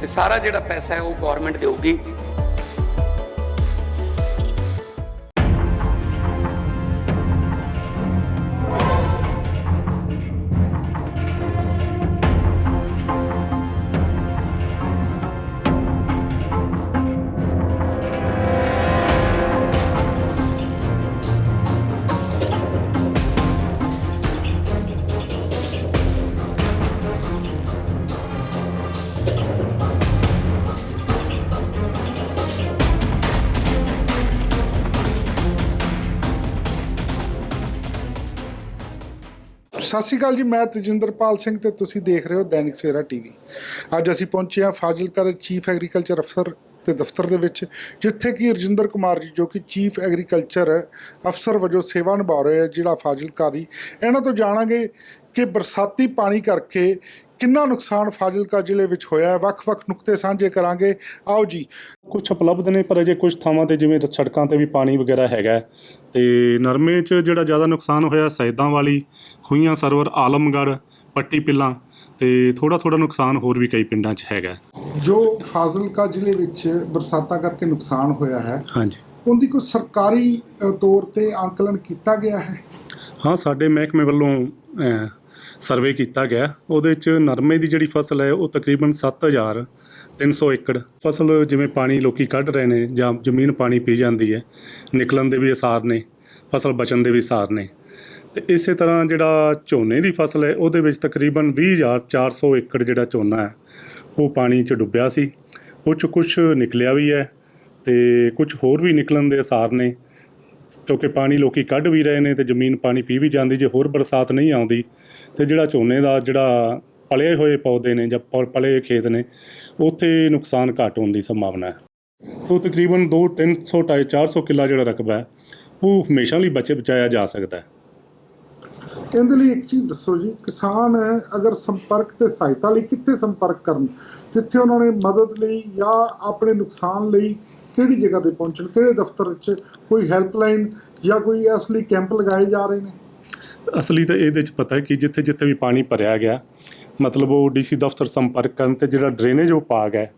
ਤੇ ਸਾਰਾ ਜਿਹੜਾ ਪੈਸਾ ਹੈ ਉਹ ਗਵਰਨਮੈਂਟ ਦੇਊਗੀ। ਸਤਿ ਸ਼੍ਰੀ ਅਕਾਲ ਜੀ, ਮੈਂ ਤਜਿੰਦਰਪਾਲ ਸਿੰਘ ਤੇ ਤੁਸੀਂ ਦੇਖ ਰਹੇ ਹੋ ਦੈਨਿਕ ਸਵੇਰਾ ਟੀਵੀ। ਅੱਜ ਅਸੀਂ ਪਹੁੰਚੇ ਹਾਂ ਫਾਜ਼ਿਲਕਾ ਚੀਫ ਐਗਰੀਕਲਚਰ ਅਫਸਰ ਦੇ ਦਫ਼ਤਰ ਦੇ ਵਿੱਚ, ਜਿੱਥੇ ਕਿ ਰਜਿੰਦਰ ਕੁਮਾਰ ਜੀ, ਜੋ ਕਿ ਚੀਫ ਐਗਰੀਕਲਚਰ ਅਫਸਰ ਵਜੋਂ ਸੇਵਾ ਨਿਭਾ ਰਹੇ ਆ ਜਿਹੜਾ ਫਾਜ਼ਿਲਕਾ ਦੀ। ਇਹਨਾਂ ਤੋਂ ਜਾਣਾਂਗੇ ਕਿ ਬਰਸਾਤੀ ਪਾਣੀ ਕਰਕੇ ਕਿੰਨਾ ਨੁਕਸਾਨ ਫਾਜ਼ਿਲਕਾ ਜ਼ਿਲ੍ਹੇ ਵਿੱਚ ਹੋਇਆ ਹੈ। ਵੱਖ-ਵੱਖ ਨੁਕਤੇ ਸਾਂਝੇ ਕਰਾਂਗੇ। ਆਓ ਜੀ। ਕੁਝ ਉਪਲਬਧ ਨੇ, ਪਰ ਅਜੇ ਕੁਝ ਥਾਵਾਂ ਤੇ, ਜਿਵੇਂ ਸੜਕਾਂ ਤੇ ਵੀ ਪਾਣੀ ਵਗੈਰਾ ਹੈਗਾ ਹੈ। ਤੇ ਨਰਮੇ 'ਚ ਜਿਹੜਾ ਜ਼ਿਆਦਾ ਨੁਕਸਾਨ ਹੋਇਆ, ਸੈਦਾਂ ਵਾਲੀ ਖੂਹੀਆਂ ਸਰਵਰ, ਆਲਮਗੜ੍ਹ, ਪੱਟੀ ਪਿੱਲਾਂ ਤੇ ਥੋੜਾ ਥੋੜਾ ਨੁਕਸਾਨ ਹੋਰ ਵੀ ਕਈ ਪਿੰਡਾਂ 'ਚ ਹੈਗਾ। ਜੋ ਫਾਜ਼ਿਲਕਾ ਜ਼ਿਲ੍ਹੇ ਵਿੱਚ ਬਰਸਾਤਾਂ ਕਰਕੇ ਨੁਕਸਾਨ ਹੋਇਆ ਹੈ ਹਾਂਜੀ। ਉਹਦੀ ਕੋਈ ਸਰਕਾਰੀ ਤੌਰ ਤੇ ਅੰਕਲਨ ਕੀਤਾ ਗਿਆ ਹੈ? ਹਾਂ ਸਾਡੇ ਮਹਿਕਮੇ ਵੱਲੋਂ ਸਰਵੇ ਕੀਤਾ ਗਿਆ। ਉਹਦੇ 'ਚ ਨਰਮੇ ਦੀ ਜਿਹੜੀ ਫਸਲ ਹੈ ਉਹ ਤਕਰੀਬਨ 7300 ਏਕੜ ਫਸਲ ਜਿਵੇਂ ਪਾਣੀ ਲੋਕੀ ਕੱਢ ਰਹੇ ਨੇ ਜਾਂ ਜ਼ਮੀਨ ਪਾਣੀ ਪੀ ਜਾਂਦੀ ਹੈ ਨਿਕਲਣ ਦੇ ਵੀ ਅਸਾਰ ਨੇ ਫਸਲ ਬਚਣ ਦੇ ਵੀ ਅਸਾਰ ਨੇ। ਤੇ ਇਸੇ ਤਰ੍ਹਾਂ ਜਿਹੜਾ ਝੋਨੇ ਦੀ ਫਸਲ ਹੈ, ਉਹਦੇ ਵਿੱਚ ਤਕਰੀਬਨ 20400 ਏਕੜ ਜਿਹੜਾ ਝੋਨਾ ਹੈ, ਉਹ ਪਾਣੀ 'ਚ ਡੁੱਬਿਆ ਸੀ। ਉਹ 'ਚ ਕੁਝ ਨਿਕਲਿਆ ਵੀ ਹੈ ਤੇ ਕੁਝ ਹੋਰ ਵੀ ਨਿਕਲਣ ਦੇ ਅਸਾਰ ਨੇ, ਕਿਉਂਕਿ ਪਾਣੀ ਲੋਕੀ ਕੱਢ ਵੀ ਰਹੇ ਨੇ ਤੇ ਜ਼ਮੀਨ ਪਾਣੀ ਪੀ ਵੀ ਜਾਂਦੀ, ਜੇ ਹੋਰ ਬਰਸਾਤ ਨਹੀਂ ਆਉਂਦੀ ਤੇ ਜਿਹੜਾ ਝੋਨੇ ਦਾ ਜਿਹੜਾ ਪਲੇ ਹੋਏ ਪੌਦੇ ਨੇ ਜਾਂ ਪਲੇ ਖੇਤ ਨੇ, ਉੱਥੇ ਨੁਕਸਾਨ ਘੱਟ ਹੋਣ ਦੀ ਸੰਭਾਵਨਾ ਹੈ। ਤੋਂ ਤਕਰੀਬਨ 2 300 ਢਾਈ 400 ਕਿੱਲਾ ਜਿਹੜਾ ਰਕਬਾ ਹੈ, ਉਹ ਹਮੇਸ਼ਾ ਲਈ ਬਚੇ ਬਚਾਇਆ ਜਾ ਸਕਦਾ ਹੈ। ਇਹਦੇ ਲਈ ਇੱਕ ਚੀਜ਼ ਦੱਸੋ ਜੀ, ਕਿਸਾਨ ਅਗਰ ਸੰਪਰਕ ਤੇ ਸਹਾਇਤਾ ਲਈ ਕਿੱਥੇ ਸੰਪਰਕ ਕਰਨ? ਜਿੱਥੇ ਉਹਨਾਂ ਨੇ ਮਦਦ ਲਈ ਜਾਂ ਆਪਣੇ ਨੁਕਸਾਨ ਲਈ ਕਿਹੜੀ ਜਗ੍ਹਾ ਤੇ ਪਹੁੰਚਣ, ਕਿਹੜੇ ਦਫ਼ਤਰ 'ਚ ਕੋਈ ਹੈਲਪਲਾਈਨ ਜਾਂ ਕੋਈ ਅਸਲੀ ਕੈਂਪ ਲਗਾਏ ਜਾ ਰਹੇ ਨੇ? ਅਸਲੀ ਤਾਂ ਇਹਦੇ ਚ ਪਤਾ ਹੈ ਕਿ ਜਿੱਥੇ ਜਿੱਥੇ ਵੀ ਪਾਣੀ ਭਰਿਆ ਗਿਆ, ਮਤਲਬ ਉਹ ਡੀਸੀ ਦਫ਼ਤਰ ਸੰਪਰਕ ਕਰਨ ਤੇ ਜਿਹੜਾ ਡਰੇਨੇਜ ਵਿਭਾਗ ਹੈ,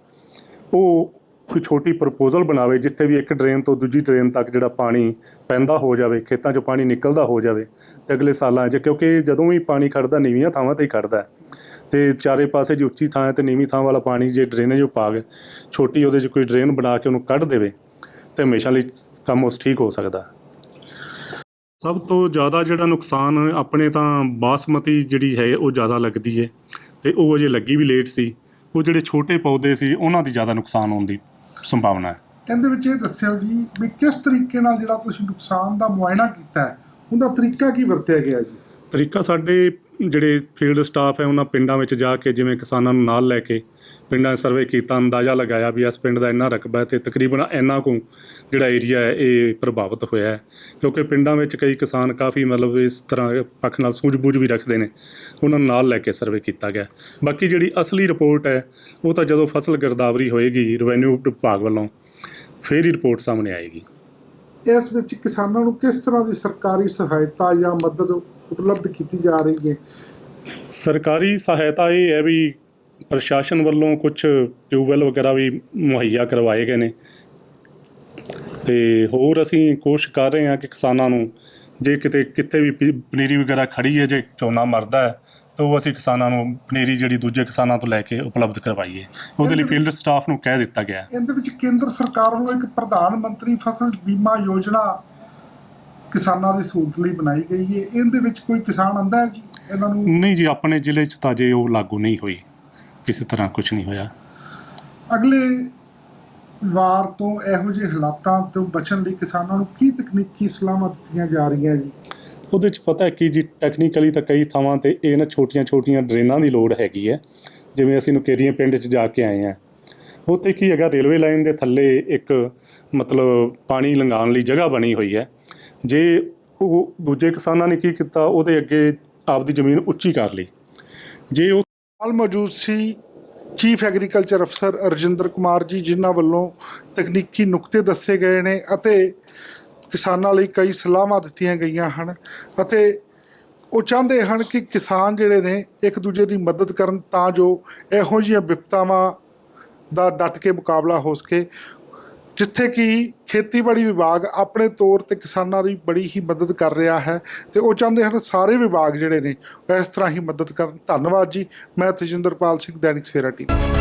ਉਹ ਕੋਈ ਛੋਟੀ ਪ੍ਰਪੋਜ਼ਲ ਬਣਾਵੇ ਜਿੱਥੇ ਵੀ ਇੱਕ ਡਰੇਨ ਤੋਂ ਦੂਜੀ ਡਰੇਨ ਤੱਕ ਜਿਹੜਾ ਪਾਣੀ ਪੈਂਦਾ ਹੋ ਜਾਵੇ, ਖੇਤਾਂ 'ਚੋਂ ਪਾਣੀ ਨਿਕਲਦਾ ਹੋ ਜਾਵੇ, ਤੇ ਅਗਲੇ ਸਾਲਾਂ 'ਚ ਕਿਉਂਕਿ ਜਦੋਂ ਵੀ ਪਾਣੀ ਖੜਦਾ ਨੀਵੀਆਂ ਥਾਵਾਂ ਤੇ ਹੀ ਖੜਦਾ ਹੈ। ਤੇ ਚਾਰੇ ਪਾਸੇ ਜੋ ਉੱਚੀ ਥਾਂ ਹੈ ਤੇ ਨੀਵੀਂ ਥਾਂ ਵਾਲਾ ਪਾਣੀ ਜੇ ਡਰੇਨੇਜ ਵਿਭਾਗ ਛੋਟੀ ਉਹਦੇ 'ਚ ਕੋਈ ਡਰੇਨ ਬਣਾ ਕੇ ਉਹਨੂੰ ਕੱਢ ਦੇਵੇ, ਤੇ ਹਮੇਸ਼ਾ ਲਈ ਕੰਮ ਉਸ ਠੀਕ ਹੋ ਸਕਦਾ ਸਭ ਤੋਂ ਜ਼ਿਆਦਾ ਜਿਹੜਾ ਨੁਕਸਾਨ ਆਪਣੇ ਤਾਂ ਬਾਸਮਤੀ ਜਿਹੜੀ ਹੈ ਉਹ ਜ਼ਿਆਦਾ ਲੱਗਦੀ ਹੈ ਤੇ ਉਹ ਅਜੇ ਲੱਗੀ ਵੀ ਲੇਟ ਸੀ, ਉਹ ਜਿਹੜੇ ਛੋਟੇ ਪੌਦੇ ਸੀ ਉਹਨਾਂ ਦੀ ਜ਼ਿਆਦਾ ਨੁਕਸਾਨ ਹੋਣ ਸੰਭਾਵਨਾ ਹੈ। ਇਹਦੇ ਵਿੱਚ ਇਹ ਦੱਸਿਓ ਜੀ ਵੀ ਕਿਸ ਤਰੀਕੇ ਨਾਲ ਜਿਹੜਾ ਤੁਸੀਂ ਨੁਕਸਾਨ ਦਾ ਮੁਆਇਨਾ ਕੀਤਾ ਹੈ, ਉਹਦਾ ਤਰੀਕਾ ਕੀ ਵਰਤਿਆ ਗਿਆ ਜੀ? ਤਰੀਕਾ ਸਾਡੇ ਜਿਹੜੇ ਫੀਲਡ ਸਟਾਫ ਹੈ, ਉਹਨਾਂ ਪਿੰਡਾਂ ਵਿੱਚ ਜਾ ਕੇ ਜਿਵੇਂ ਕਿਸਾਨਾਂ ਨੂੰ ਨਾਲ ਲੈ ਕੇ ਪਿੰਡਾਂ ਸਰਵੇ ਕੀਤਾ, ਅੰਦਾਜ਼ਾ ਲਗਾਇਆ ਵੀ ਇਸ ਪਿੰਡ ਦਾ ਇੰਨਾ ਰਕਬਾ ਹੈ ਤੇ ਤਕਰੀਬਨ ਇੰਨਾ ਕੁ ਜਿਹੜਾ ਏਰੀਆ ਹੈ, ਇਹ ਪ੍ਰਭਾਵਿਤ ਹੋਇਆ ਹੈ। ਕਿਉਂਕਿ ਪਿੰਡਾਂ ਵਿੱਚ ਕਈ ਕਿਸਾਨ ਕਾਫੀ ਮਤਲਬ ਇਸ ਤਰ੍ਹਾਂ ਪੱਖ ਨਾਲ ਸੂਝ-ਬੂਝ ਵੀ ਰੱਖਦੇ ਨੇ, ਉਹਨਾਂ ਨੂੰ ਨਾਲ ਲੈ ਕੇ ਸਰਵੇ ਕੀਤਾ ਗਿਆ। ਬਾਕੀ ਜਿਹੜੀ ਅਸਲੀ ਰਿਪੋਰਟ ਹੈ, ਉਹ ਤਾਂ ਜਦੋਂ ਫਸਲ ਗਿਰਦਾਵਰੀ ਹੋਏਗੀ ਰੈਵਨਿਊ ਵਿਭਾਗ ਵੱਲੋਂ, ਫੇਰ ਹੀ ਰਿਪੋਰਟ ਸਾਹਮਣੇ ਆਏਗੀ। ਇਸ ਵਿੱਚ ਕਿਸਾਨਾਂ ਨੂੰ ਕਿਸ ਤਰ੍ਹਾਂ ਦੀ ਸਰਕਾਰੀ ਸਹਾਇਤਾ ਜਾਂ ਮਦਦ ਉਪਲਬਧ ਕੀਤੀ ਜਾ ਰਹੀ ਹੈ। ਸਰਕਾਰੀ ਸਹਾਇਤਾ ਇਹ ਹੈ ਵੀ ਪ੍ਰਸ਼ਾਸਨ ਵੱਲੋਂ ਕੁਝ ਟਿਊਬਵੈਲ ਵਗੈਰਾ ਵੀ ਮੁਹੱਈਆ ਕਰਵਾਏ ਗਏ ਨੇ। ਤੇ ਹੋਰ ਅਸੀਂ ਕੋਸ਼ਿਸ਼ ਕਰ ਰਹੇ ਹਾਂ ਕਿ ਕਿਸਾਨਾਂ ਨੂੰ ਜੇ ਕਿਤੇ ਕਿਤੇ ਵੀ ਪਨੀਰੀ ਵਗੈਰਾ ਖੜੀ ਹੈ ਜੇ ਝੋਨਾ ਮਰਦਾ ਹੈ ਤਾਂ ਉਹ ਅਸੀਂ ਕਿਸਾਨਾਂ ਨੂੰ ਪਨੀਰੀ ਜਿਹੜੀ ਦੂਜੇ ਕਿਸਾਨਾਂ ਤੋਂ ਲੈ ਕੇ ਉਪਲਬਧ ਕਰਵਾਈਏ। ਉਹਦੇ ਲਈ ਫੀਲਡ ਸਟਾਫ ਨੂੰ ਕਹਿ ਦਿੱਤਾ ਗਿਆ ਹੈ। ਇਹਦੇ ਵਿੱਚ ਕੇਂਦਰ ਸਰਕਾਰ ਵੱਲੋਂ ਇੱਕ ਪ੍ਰਧਾਨ ਮੰਤਰੀ ਫਸਲ ਬੀਮਾ ਯੋਜਨਾ ਕਿਸਾਨਾਂ ਦੀ ਸਹੂਲਤ ਲਈ ਬਣਾਈ ਗਈ ਹੈ ਇਹਦੇ ਵਿੱਚ ਕੋਈ ਕਿਸਾਨ ਆਂਦਾ ਹੈ ਜੀ? ਇਹਨਾਂ ਨੂੰ ਨਹੀਂ ਜੀ ਆਪਣੇ ਜ਼ਿਲ੍ਹੇ 'ਚ ਤਾਂ ਜੇ ਉਹ ਲਾਗੂ ਨਹੀਂ ਹੋਈ। ਕਿਸੇ ਤਰ੍ਹਾਂ ਕੁਝ ਨਹੀਂ ਹੋਇਆ। ਅਗਲੇ ਵਾਰ ਤੋਂ ਇਹੋ ਜਿਹੇ ਹਾਲਾਤਾਂ ਤੋਂ ਬਚਣ ਲਈ ਕਿਸਾਨਾਂ ਨੂੰ ਕੀ ਤਕਨੀਕੀ ਸਲਾਹਾਂ ਦਿੱਤੀਆਂ ਜਾ ਰਹੀਆਂ ਜੀ? ਉਹਦੇ 'ਚ ਪਤਾ ਹੈ ਕਿ ਜੀ ਟੈਕਨੀਕਲੀ ਤਾਂ ਕਈ ਥਾਵਾਂ ਤੇ ਇਹ ਨਾ ਛੋਟੀਆਂ-ਛੋਟੀਆਂ ਡਰੇਨਾਂ ਦੀ ਲੋੜ ਹੈਗੀ ਹੈ। ਜਿਵੇਂ ਅਸੀਂ ਨੁਕੇਰੀਆਂ ਪਿੰਡ 'ਚ ਜਾ ਕੇ ਆਏ ਉਹ ਉੱਥੇ ਕੀ ਹੈਗਾ ਰੇਲਵੇ ਲਾਈਨ ਦੇ ਥੱਲੇ ਇੱਕ ਮਤਲਬ ਪਾਣੀ ਲੰਘਾਉਣ ਲਈ ਜਗ੍ਹਾ ਬਣੀ ਹੋਈ ਹੈ, ਜੇ ਉਹ ਦੂਜੇ ਕਿਸਾਨਾਂ ਨੇ ਕੀ ਕੀਤਾ, ਉਹਦੇ ਅੱਗੇ ਆਪਦੀ ਜ਼ਮੀਨ ਉੱਚੀ ਕਰ ਲਈ। ਜੇ ਉਹ ਨਾਲ ਮੌਜੂਦ ਸੀ, ਚੀਫ ਐਗਰੀਕਲਚਰ ਅਫਸਰ ਅਰਜਿੰਦਰ ਕੁਮਾਰ ਜੀ ਜਿਨ੍ਹਾਂ ਵੱਲੋਂ ਤਕਨੀਕੀ ਨੁਕਤੇ ਦੱਸੇ ਗਏ ਨੇ ਅਤੇ ਕਿਸਾਨਾਂ ਲਈ ਕਈ ਸਲਾਹਾਂ ਦਿੱਤੀਆਂ ਗਈਆਂ ਹਨ ਅਤੇ ਉਹ ਚਾਹੁੰਦੇ ਹਨ ਕਿ ਕਿਸਾਨ ਜਿਹੜੇ ਨੇ ਇੱਕ ਦੂਜੇ ਦੀ ਮਦਦ ਕਰਨ ਤਾਂ ਜੋ ਇਹੋ ਜਿਹੀਆਂ ਵਿਪਤਾਵਾਂ ਦਾ ਡਟ ਕੇ ਮੁਕਾਬਲਾ ਹੋ ਸਕੇ, ਜਿੱਥੇ ਕਿ ਖੇਤੀਬਾੜੀ ਵਿਭਾਗ ਆਪਣੇ ਤੌਰ ਤੇ ਕਿਸਾਨਾਂ ਦੀ ਬੜੀ ਹੀ ਮਦਦ ਕਰ ਰਿਹਾ ਹੈ ਤੇ ਉਹ ਚਾਹੁੰਦੇ ਹਨ ਸਾਰੇ ਵਿਭਾਗ ਜਿਹੜੇ ਨੇ ਇਸ ਤਰ੍ਹਾਂ ਹੀ ਮਦਦ ਕਰਨ। ਧੰਨਵਾਦ ਜੀ, ਮੈਂ ਤਜਿੰਦਰਪਾਲ ਸਿੰਘ, ਦੈਨਿਕ ਸਵੇਰਾ ਟੀਵੀ।